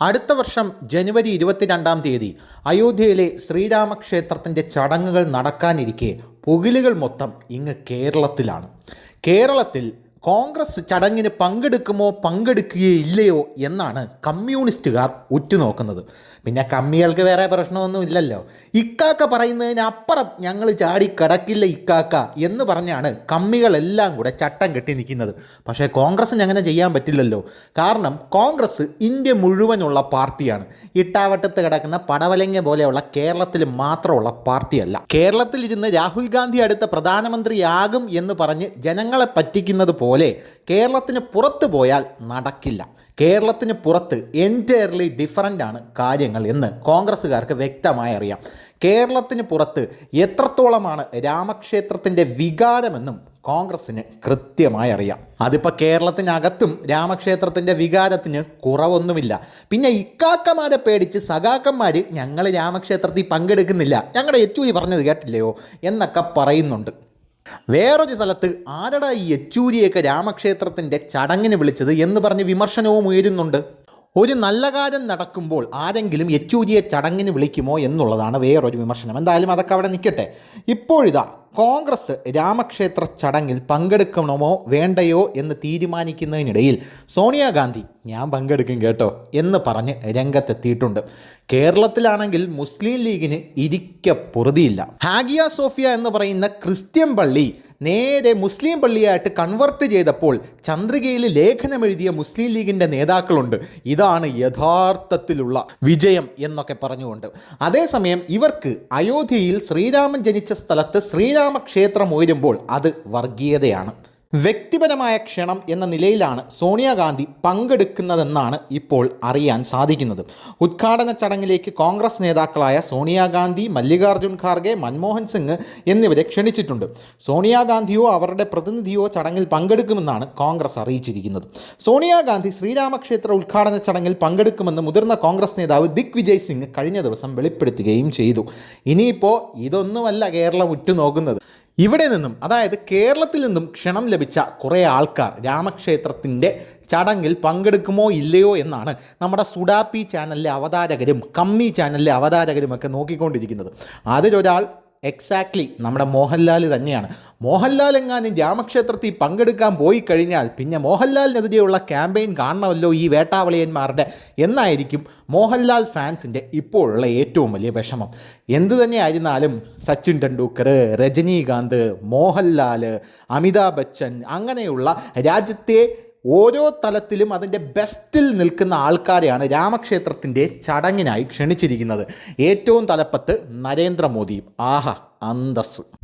അടുത്ത വർഷം ജനുവരി ഇരുപത്തിരണ്ടാം തീയതി അയോധ്യയിലെ ശ്രീരാമക്ഷേത്രത്തിന്റെ ചടങ്ങുകൾ നടക്കാനിരിക്കെ പുകിലുകൾ മൊത്തം ഇങ്ങ് കേരളത്തിലാണ്. കേരളത്തിൽ കോൺഗ്രസ് ചടങ്ങിന് പങ്കെടുക്കുമോ പങ്കെടുക്കുകയില്ലയോ എന്നാണ് കമ്മ്യൂണിസ്റ്റുകാർ ഉറ്റുനോക്കുന്നത്. പിന്നെ കമ്മികൾക്ക് വേറെ പ്രശ്നമൊന്നും ഇല്ലല്ലോ ഇക്കാക്ക പറയുന്നതിനപ്പുറം ഞങ്ങൾ ചാടി കിടക്കില്ല ഇക്കാക്ക എന്ന് പറഞ്ഞാണ് കമ്മികളെല്ലാം കൂടെ ചട്ടം കെട്ടി നിൽക്കുന്നത്. പക്ഷേ കോൺഗ്രസ്സിന് അങ്ങനെ ചെയ്യാൻ പറ്റില്ലല്ലോ. കാരണം കോൺഗ്രസ് ഇന്ത്യ മുഴുവനുള്ള പാർട്ടിയാണ്. ഇട്ടാവട്ടത്ത് കിടക്കുന്ന പടവലങ്ങ പോലെയുള്ള കേരളത്തിൽ മാത്രമുള്ള പാർട്ടിയല്ല. കേരളത്തിലിരുന്ന് രാഹുൽ ഗാന്ധി അടുത്ത പ്രധാനമന്ത്രിയാകും എന്ന് പറഞ്ഞ് ജനങ്ങളെ പറ്റിക്കുന്നത് പോലെ കേരളത്തിന് പുറത്തു പോയാൽ നടക്കില്ല. കേരളത്തിന് പുറത്ത് എന്റയർലി ഡിഫറന്റ് ആണ് കാര്യങ്ങൾ എന്ന് കോൺഗ്രസ്സുകാർക്ക് വ്യക്തമായി അറിയാം. കേരളത്തിന് പുറത്ത് എത്രത്തോളമാണ് രാമക്ഷേത്രത്തിന്റെ വികാരമെന്നും കോൺഗ്രസ്സിന് കൃത്യമായി അറിയാം. അതിപ്പോൾ കേരളത്തിനകത്തും രാമക്ഷേത്രത്തിന്റെ വികാരത്തിന് കുറവൊന്നുമില്ല. പിന്നെ ഇക്കാക്കമാരെ പേടിച്ച് സഖാക്കന്മാർ ഞങ്ങൾ രാമക്ഷേത്രത്തിൽ പങ്കെടുക്കുന്നില്ല. ഞങ്ങളുടെ യെച്ചൂരി പറഞ്ഞത് കേട്ടില്ലയോ എന്നൊക്കെ പറയുന്നുണ്ട്. വേറൊരു സ്ഥലത്ത് ആരടാ ഈ യെച്ചൂരിയൊക്കെ രാമക്ഷേത്രത്തിന്റെ ചടങ്ങിന് വിളിച്ചത് എന്ന് പറഞ്ഞ് വിമർശനവും ഉയരുന്നുണ്ട്. ഒരു നല്ല കാര്യം നടക്കുമ്പോൾ ആരെങ്കിലും യെച്ചൂരിയെ ചടങ്ങിന് വിളിക്കുമോ എന്നുള്ളതാണ് വേറൊരു വിമർശനം. എന്തായാലും അതൊക്കെ അവിടെ നിൽക്കട്ടെ. ഇപ്പോഴിതാ കോൺഗ്രസ് രാമക്ഷേത്ര ചടങ്ങിൽ പങ്കെടുക്കണമോ വേണ്ടയോ എന്ന് തീരുമാനിക്കുന്നതിനിടയിൽ സോണിയാഗാന്ധി ഞാൻ പങ്കെടുക്കും കേട്ടോ എന്ന് പറഞ്ഞ് രംഗത്തെത്തിയിട്ടുണ്ട്. കേരളത്തിലാണെങ്കിൽ മുസ്ലിം ലീഗിന് ഇരിക്ക പൊറുതിയില്ല. ഹാഗിയ സോഫിയ എന്ന് പറയുന്ന ക്രിസ്ത്യൻ പള്ളി നേരെ മുസ്ലിം പള്ളിയായിട്ട് കൺവെർട്ട് ചെയ്തപ്പോൾ ചന്ദ്രികയിൽ ലേഖനം എഴുതിയ മുസ്ലിം ലീഗിന്റെ നേതാക്കളുണ്ട്. ഇതാണ് യഥാർത്ഥത്തിലുള്ള വിജയം എന്നൊക്കെ പറഞ്ഞുകൊണ്ട്. അതേസമയം ഇവർക്ക് അയോധ്യയിൽ ശ്രീരാമൻ ജനിച്ച സ്ഥലത്ത് ശ്രീരാമക്ഷേത്രം ഉയരുമ്പോൾ അത് വർഗീയതയാണ്. വ്യക്തിപരമായ ക്ഷണം എന്ന നിലയിലാണ് സോണിയാഗാന്ധി പങ്കെടുക്കുന്നതെന്നാണ് ഇപ്പോൾ അറിയാൻ സാധിക്കുന്നത്. ഉദ്ഘാടന ചടങ്ങിലേക്ക് കോൺഗ്രസ് നേതാക്കളായ സോണിയാഗാന്ധി മല്ലികാർജുൻ ഖാർഗെ മൻമോഹൻ സിംഗ് എന്നിവരെ ക്ഷണിച്ചിട്ടുണ്ട്. സോണിയാഗാന്ധിയോ അവരുടെ പ്രതിനിധിയോ ചടങ്ങിൽ പങ്കെടുക്കുമെന്നാണ് കോൺഗ്രസ് അറിയിച്ചിരിക്കുന്നത്. സോണിയാഗാന്ധി ശ്രീരാമക്ഷേത്ര ഉദ്ഘാടന ചടങ്ങിൽ പങ്കെടുക്കുമെന്ന് മുതിർന്ന കോൺഗ്രസ് നേതാവ് ദിഗ് വിജയ് സിംഗ് കഴിഞ്ഞ ദിവസം വെളിപ്പെടുത്തുകയും ചെയ്തു. ഇനിയിപ്പോൾ ഇതൊന്നുമല്ല കേരളം ഉറ്റുനോക്കുന്നത്. ഇവിടെ നിന്നും അതായത് കേരളത്തിൽ നിന്നും ക്ഷണം ലഭിച്ച കുറേ ആൾക്കാർ രാമക്ഷേത്രത്തിന്റെ ചടങ്ങിൽ പങ്കെടുക്കുമോ ഇല്ലയോ എന്നാണ് നമ്മുടെ സുഡാപ്പി ചാനലിലെ അവതാരകരും കമ്മി ചാനലിലെ അവതാരകരും ഒക്കെ നോക്കിക്കൊണ്ടിരിക്കുന്നത്. അതിലൊരാൾ എക്സാക്ട്ലി നമ്മുടെ മോഹൻലാൽ തന്നെയാണ്. മോഹൻലാൽ എങ്ങാനും രാമക്ഷേത്രത്തിൽ പങ്കെടുക്കാൻ പോയി കഴിഞ്ഞാൽ പിന്നെ മോഹൻലാലിനെതിരെയുള്ള ക്യാമ്പയിൻ കാണണമല്ലോ ഈ വേട്ടാവളിയന്മാരുടെ. എന്നായിരിക്കും മോഹൻലാൽ ഫാൻസിന്റെ ഇപ്പോഴുള്ള ഏറ്റവും വലിയ വിഷമം. എന്തു തന്നെയായിരുന്നാലും സച്ചിൻ ടെണ്ടുൽക്കർ രജനീകാന്ത് മോഹൻലാൽ അമിതാഭ് ബച്ചൻ അങ്ങനെയുള്ള രാജ്യത്തെ ഓരോ തലത്തിലും അതിന്റെ ബെസ്റ്റിൽ നിൽക്കുന്ന ആൾക്കാരെയാണ് രാമക്ഷേത്രത്തിന്റെ ചടങ്ങിനായി ക്ഷണിച്ചിരിക്കുന്നത്. ഏറ്റവും തലപ്പത്ത് നരേന്ദ്രമോദിയും ആഹ അന്തസ്